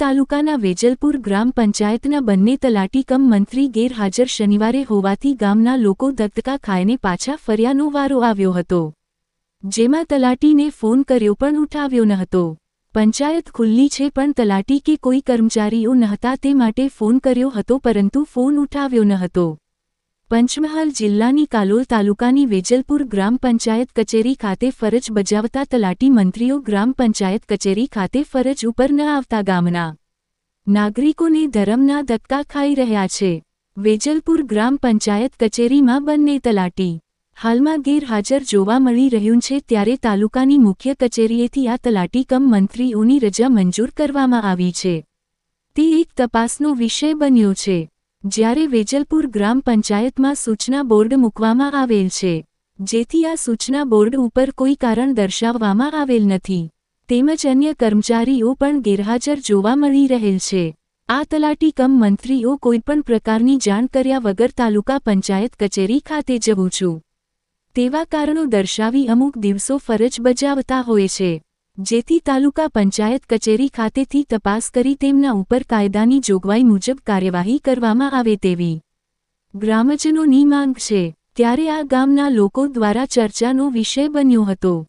તાલુકાના વેજલપુર ગ્રામ પંચાયતના બંને તલાટી કમ મંત્રી ગેરહાજર શનિવારે હોવાથી ગામના લોકો દત્તકા ખાઈને પાછા ફર્યાનો વારો આવ્યો હતો. જેમાં તલાટીને ફોન કર્યો પણ ઉઠાવ્યો ન હતો. પંચાયત ખુલ્લી છે પણ તલાટી કે કોઈ કર્મચારીઓ નહતા તે માટે ફોન કર્યો હતો પરંતુ ફોન ઉઠાવ્યો ન હતો. પંચમહાલ જિલ્લાની કાલોલ તાલુકાની વેજલપુર ગ્રામ પંચાયત કચેરી ખાતે ફરજ બજાવતા તલાટી મંત્રીઓ ગ્રામ પંચાયત કચેરી ખાતે ફરજ ઉપર ન આવતા ગામના નાગરિકોને ધરમના ધક્કા ખાઈ રહ્યા છે. વેજલપુર ગ્રામ પંચાયત કચેરીમાં બંને તલાટી હાલમાં ગેરહાજર જોવા મળી રહ્યું છે ત્યારે તાલુકાની મુખ્ય કચેરીએથી આ તલાટી કમ મંત્રીઓની રજા મંજૂર કરવામાં આવી છે. તે એક તપાસનો વિષય બન્યો છે. જ્યારે વેજલપુર ગ્રામ પંચાયતમાં સૂચના બોર્ડ મૂકવામાં આવેલ છે, જેથી આ સૂચના બોર્ડ ઉપર કોઈ કારણ દર્શાવવામાં આવેલ નથી. તેમજ અન્ય કર્મચારીઓ પણ ગેરહાજર જોવા મળી રહેલ છે. આ તલાટી કમ મંત્રીઓ કોઈપણ પ્રકારની જાણ કર્યા વગર તાલુકા પંચાયત કચેરી ખાતે જવું છું. તેવા કારણો દર્શાવી અમુક દિવસો ફરજ બજાવતા હોય છે. જેથી તાલુકા પંચાયત કચેરી ખાતેથી તપાસ કરી તેમના ઉપર કાયદાની જોગવાઈ મુજબ કાર્યવાહી કરવામાં આવે તેવી ગ્રામજનોની માંગ છે. ત્યારે આ ગામના લોકો દ્વારા ચર્ચાનો વિષય બન્યો હતો.